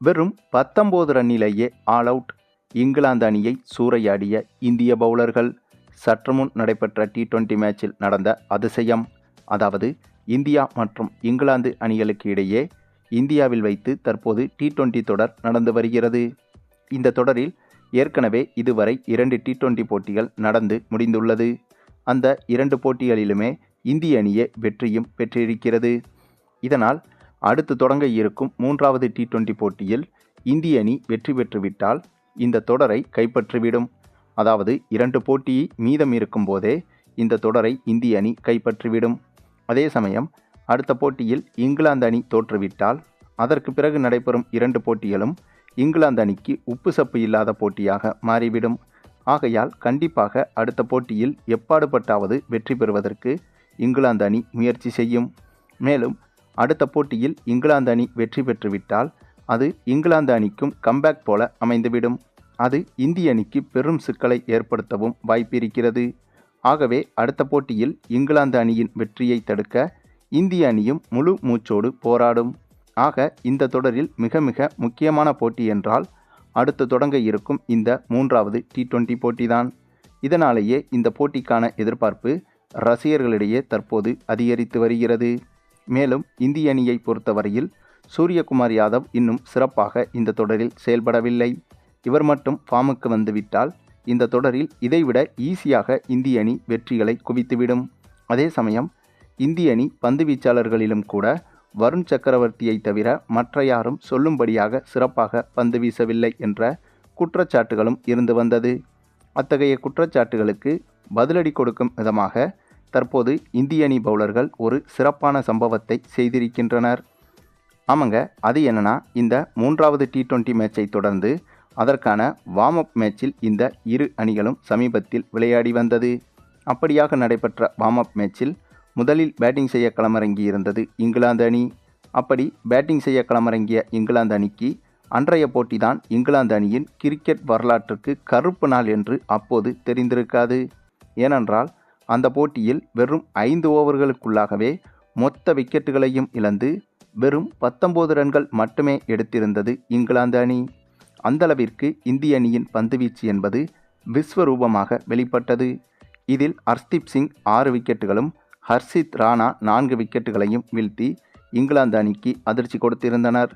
வெறும் பத்தொம்போது ரன்னிலேயே all out England அணியை சூறையாடிய இந்திய பவுலர்கள் சற்று முன் நடைபெற்ற டி டுவெண்டி மேட்சில் நடந்த அதிசயம். அதாவது இந்தியா மற்றும் இங்கிலாந்து அணிகளுக்கு இடையே இந்தியாவில் வைத்து தற்போது டி டுவெண்டி தொடர் நடந்து வருகிறது. இந்த தொடரில் ஏற்கனவே இதுவரை இரண்டு டி டுவெண்டி போட்டிகள் நடந்து முடிந்துள்ளது. அந்த இரண்டு போட்டிகளிலுமே இந்திய அணியே வெற்றியும் பெற்றிருக்கிறது. இதனால் அடுத்து தொடங்க இருக்கும் மூன்றாவது டி டுவெண்டி போட்டியில் இந்திய அணி வெற்றி பெற்றுவிட்டால் இந்த தொடரை கைப்பற்றிவிடும். அதாவது இரண்டு போட்டி மீதம் இருக்கும் போதே இந்த தொடரை இந்திய அணி கைப்பற்றிவிடும். அதே சமயம் அடுத்த போட்டியில் இங்கிலாந்து அணி தோற்றுவிட்டால் அதற்கு பிறகு நடைபெறும் இரண்டு போட்டிகளும் இங்கிலாந்து அணிக்கு உப்பு சப்பு இல்லாத போட்டியாக மாறிவிடும். ஆகையால் கண்டிப்பாக அடுத்த போட்டியில் எப்பாடுபட்டாவது வெற்றி பெறுவதற்கு இங்கிலாந்து அணி முயற்சி செய்யும். மேலும் அடுத்த போட்டியில் இங்கிலாந்து அணி வெற்றி பெற்றுவிட்டால் அது இங்கிலாந்து அணிக்கும் கம்பேக் போல அமைந்துவிடும். அது இந்திய அணிக்கு பெரும் சிக்கலை ஏற்படுத்தவும் வாய்ப்பிருக்கிறது. ஆகவே அடுத்த போட்டியில் இங்கிலாந்து அணியின் வெற்றியை தடுக்க இந்திய அணியும் முழு மூச்சோடு போராடும். ஆக இந்த தொடரில் மிக மிக முக்கியமான போட்டி என்றால் அடுத்து தொடங்க இருக்கும் இந்த மூன்றாவது டி டுவெண்டி போட்டிதான். இதனாலேயே இந்த போட்டிக்கான எதிர்பார்ப்பு ரசிகர்களிடையே தற்போது அதிகரித்து வருகிறது. மேலும் இந்திய அணியை பொறுத்தவரையில் சூரியகுமார் யாதவ் இன்னும் சிறப்பாக இந்த தொடரில் செயல்படவில்லை. இவர் மட்டும் ஃபார்முக்கு வந்துவிட்டால் இந்த தொடரில் இதைவிட ஈஸியாக இந்திய அணி வெற்றிகளை குவித்துவிடும். அதே சமயம் இந்திய அணி பந்து வீச்சாளர்களிலும் கூட வருண் சக்கரவர்த்தியை தவிர மற்ற யாரும் சொல்லும்படியாக சிறப்பாக பந்து வீசவில்லை என்ற குற்றச்சாட்டுகளும் இருந்து வந்தது. அத்தகைய குற்றச்சாட்டுகளுக்கு பதிலடி கொடுக்கும் விதமாக தற்போது இந்திய அணி பவுலர்கள் ஒரு சிறப்பான சம்பவத்தை செய்திருக்கின்றனர். ஆமாங்க அது என்னென்னா இந்த மூன்றாவது டி டுவெண்ட்டி மேட்சை தொடர்ந்து அதற்கான வார்ம் அப் மேட்சில் இந்த இரு அணிகளும் சமீபத்தில் விளையாடி வந்தது. அப்படியாக நடைபெற்ற வார்ம் அப் மேட்சில் முதலில் பேட்டிங் செய்ய களமிறங்கியிருந்தது இங்கிலாந்து அணி. அப்படி பேட்டிங் செய்ய களமிறங்கிய இங்கிலாந்து அணிக்கு அன்றைய போட்டிதான் இங்கிலாந்து அணியின் கிரிக்கெட் வரலாற்றுக்கு கருப்பு நாள் என்று அப்போது தெரிந்திருக்காது. ஏனென்றால் அந்த போட்டியில் வெறும் ஐந்து ஓவர்களுக்குள்ளாகவே மொத்த விக்கெட்டுகளையும் இழந்து வெறும் பத்தொன்பது ரன்கள் மட்டுமே எடுத்திருந்தது இங்கிலாந்து அணி. அந்தளவிற்கு இந்திய அணியின் பந்துவீச்சு என்பது விஸ்வரூபமாக வெளிப்பட்டது. இதில் ஹர்ஸ்தீப் சிங் ஆறு விக்கெட்டுகளும் ஹர்ஷித் ராணா நான்கு விக்கெட்டுகளையும் வீழ்த்தி இங்கிலாந்து அணிக்கு அதிர்ச்சி கொடுத்திருந்தனர்.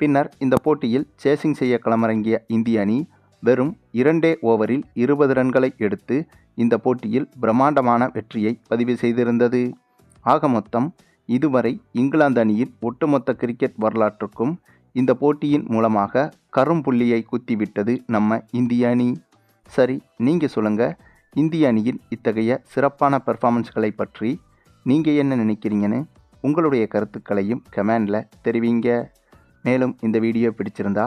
பின்னர் இந்த போட்டியில் சேசிங் செய்ய களமிறங்கிய இந்திய அணி வெறும் இரண்டே ஓவரில் இருபது ரன்களை எடுத்து இந்த போட்டியில் பிரம்மாண்டமான வெற்றியை பதிவு செய்திருந்தது. ஆக மொத்தம் இதுவரை இங்கிலாந்து அணியின் ஒட்டுமொத்த கிரிக்கெட் வரலாற்றுக்கும் இந்த போட்டியின் மூலமாக கரும்புள்ளியை குத்திவிட்டது நம்ம இந்திய அணி. சரி நீங்கள் சொல்லுங்கள் இந்திய அணியின் இத்தகைய சிறப்பான பெர்ஃபார்மன்ஸ்களை பற்றி நீங்கள் என்ன நினைக்கிறீங்கன்னு உங்களுடைய கருத்துக்களையும் கமெண்டில் தெரிவிங்க. மேலும் இந்த வீடியோ பிடிச்சிருந்தா